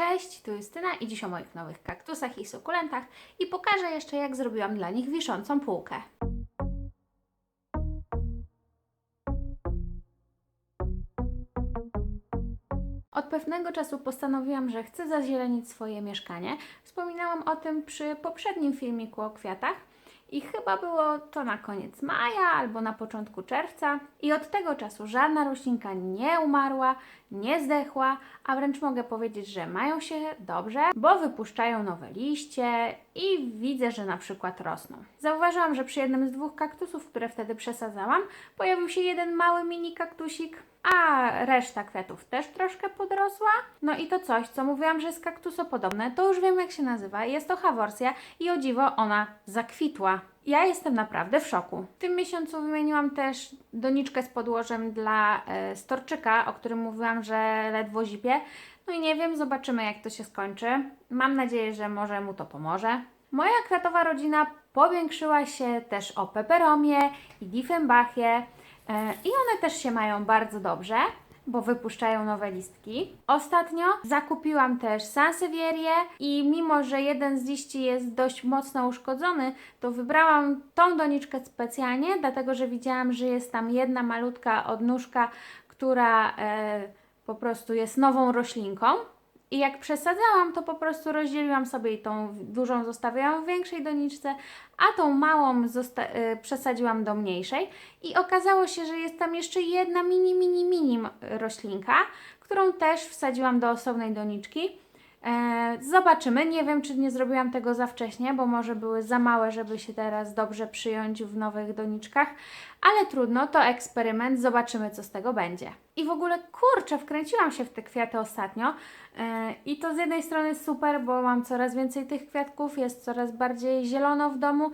Cześć, tu Justyna i dziś o moich nowych kaktusach i sukulentach i pokażę jeszcze jak zrobiłam dla nich wiszącą półkę. Od pewnego czasu postanowiłam, że chcę zazielenić swoje mieszkanie. Wspominałam o tym przy poprzednim filmiku o kwiatach i chyba było to na koniec maja albo na początku czerwca. I od tego czasu żadna roślinka nie umarła, nie zdechła, a wręcz mogę powiedzieć, że mają się dobrze, bo wypuszczają nowe liście i widzę, że na przykład rosną. Zauważyłam, że przy jednym z dwóch kaktusów, które wtedy przesadzałam, pojawił się jeden mały mini kaktusik, a reszta kwiatów też troszkę podrosła. No i to coś, co mówiłam, że jest kaktusopodobne, to już wiem jak się nazywa. Jest to haworsja i o dziwo ona zakwitła. Ja jestem naprawdę w szoku. W tym miesiącu wymieniłam też doniczkę z podłożem dla e, storczyka, o którym mówiłam, że ledwo zipie. No i nie wiem, zobaczymy jak to się skończy. Mam nadzieję, że może mu to pomoże. Moja kwiatowa rodzina powiększyła się też o peperomie i diefenbachie e, i one też się mają bardzo dobrze bo wypuszczają nowe listki. Ostatnio zakupiłam też Sansevierię i mimo, że jeden z liści jest dość mocno uszkodzony, to wybrałam tą doniczkę specjalnie, dlatego że widziałam, że jest tam jedna malutka odnóżka, która e, po prostu jest nową roślinką. I jak przesadzałam, to po prostu rozdzieliłam sobie i tą dużą zostawiałam w większej doniczce, a tą małą y, przesadziłam do mniejszej. I okazało się, że jest tam jeszcze jedna mini, mini, mini roślinka, którą też wsadziłam do osobnej doniczki. E, zobaczymy. Nie wiem, czy nie zrobiłam tego za wcześnie, bo może były za małe, żeby się teraz dobrze przyjąć w nowych doniczkach, ale trudno, to eksperyment. Zobaczymy, co z tego będzie. I w ogóle kurczę, wkręciłam się w te kwiaty ostatnio e, i to z jednej strony super, bo mam coraz więcej tych kwiatków, jest coraz bardziej zielono w domu,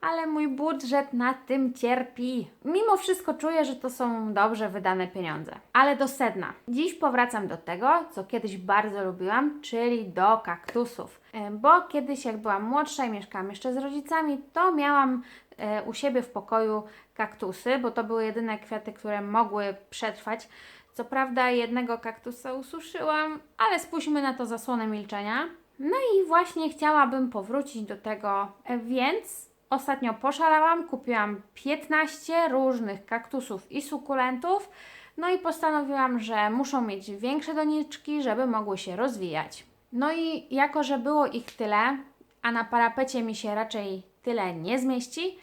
ale mój budżet na tym cierpi. Mimo wszystko czuję, że to są dobrze wydane pieniądze. Ale do sedna. Dziś powracam do tego, co kiedyś bardzo lubiłam, czyli do kaktusów. E, Bo kiedyś, jak byłam młodsza i mieszkałam jeszcze z rodzicami, to miałam e, u siebie w pokoju kaktusy, bo to były jedyne kwiaty, które mogły przetrwać. Co prawda jednego kaktusa ususzyłam, ale spójrzmy na to zasłonę milczenia. No i właśnie chciałabym powrócić do tego, e, więc ostatnio poszalałam, kupiłam 15 różnych kaktusów i sukulentów. No i postanowiłam, że muszą mieć większe doniczki, żeby mogły się rozwijać. No i jako, że było ich tyle, a na parapecie mi się raczej tyle nie zmieści,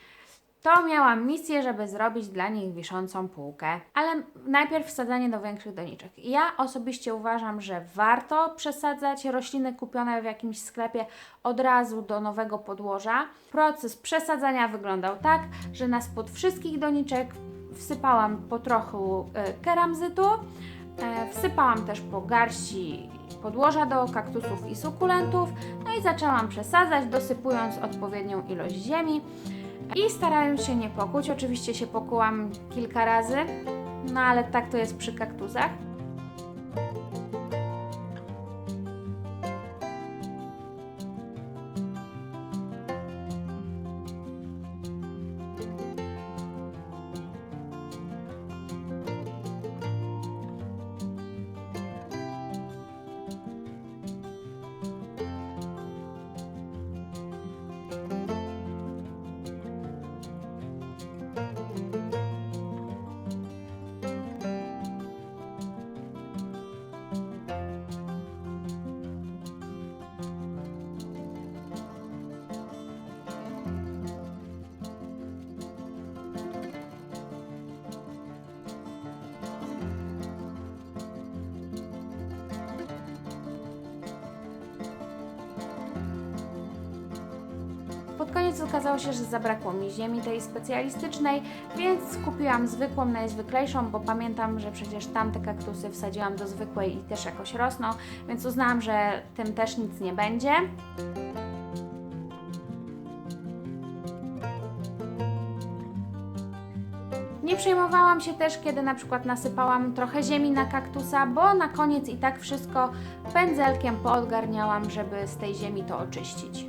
to miałam misję, żeby zrobić dla nich wiszącą półkę. Ale najpierw wsadzanie do większych doniczek. Ja osobiście uważam, że warto przesadzać rośliny kupione w jakimś sklepie od razu do nowego podłoża. Proces przesadzania wyglądał tak, że na spód wszystkich doniczek wsypałam po trochu y, keramzytu, e, wsypałam też po garści podłoża do kaktusów i sukulentów, no i zaczęłam przesadzać, dosypując odpowiednią ilość ziemi. I starając się nie pokuć, oczywiście się pokułam kilka razy, no ale tak to jest przy kaktusach. Koniec okazało się, że zabrakło mi ziemi tej specjalistycznej, więc kupiłam zwykłą, najzwyklejszą, bo pamiętam, że przecież tamte kaktusy wsadziłam do zwykłej i też jakoś rosną, więc uznałam, że tym też nic nie będzie. Nie przejmowałam się też, kiedy na przykład nasypałam trochę ziemi na kaktusa, bo na koniec i tak wszystko pędzelkiem poodgarniałam, żeby z tej ziemi to oczyścić.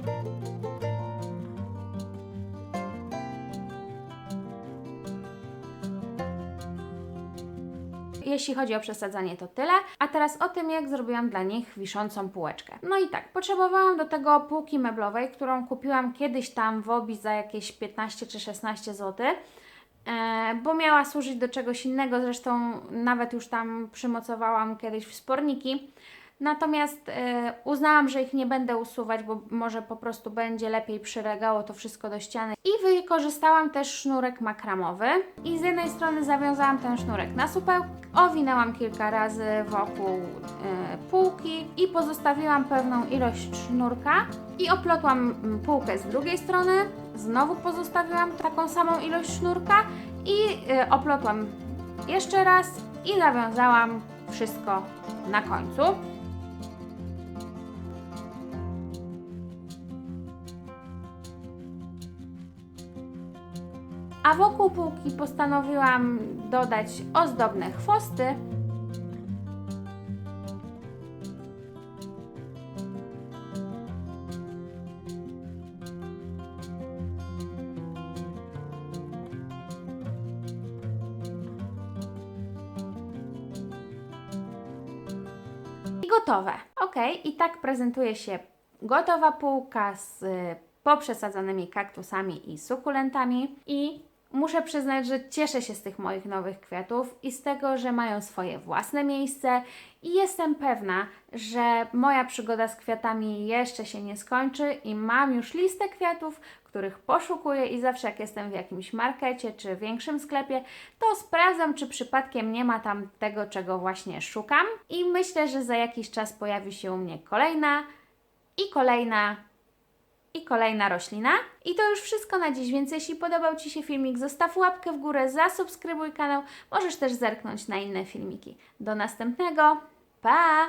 Jeśli chodzi o przesadzanie, to tyle. A teraz o tym, jak zrobiłam dla nich wiszącą półeczkę. No i tak, potrzebowałam do tego półki meblowej, którą kupiłam kiedyś tam w Obi za jakieś 15 czy 16 zł. E, bo miała służyć do czegoś innego, zresztą nawet już tam przymocowałam kiedyś w sporniki. Natomiast e, uznałam, że ich nie będę usuwać, bo może po prostu będzie lepiej przylegało to wszystko do ściany. I wykorzystałam też sznurek makramowy. I z jednej strony zawiązałam ten sznurek na supeł, owinęłam kilka razy wokół e, półki i pozostawiłam pewną ilość sznurka i oplotłam mm, półkę z drugiej strony. Znowu pozostawiłam taką samą ilość sznurka i e, oplotłam jeszcze raz i zawiązałam wszystko na końcu. A wokół półki postanowiłam dodać ozdobne chwosty. I gotowe. Ok, i tak prezentuje się gotowa półka z poprzesadzonymi kaktusami i sukulentami. I muszę przyznać, że cieszę się z tych moich nowych kwiatów i z tego, że mają swoje własne miejsce. I jestem pewna, że moja przygoda z kwiatami jeszcze się nie skończy i mam już listę kwiatów, których poszukuję i zawsze jak jestem w jakimś markecie czy większym sklepie, to sprawdzam, czy przypadkiem nie ma tam tego, czego właśnie szukam. I myślę, że za jakiś czas pojawi się u mnie kolejna i kolejna i kolejna roślina. I to już wszystko na dziś, więc jeśli podobał Ci się filmik, zostaw łapkę w górę, zasubskrybuj kanał, możesz też zerknąć na inne filmiki. Do następnego, pa!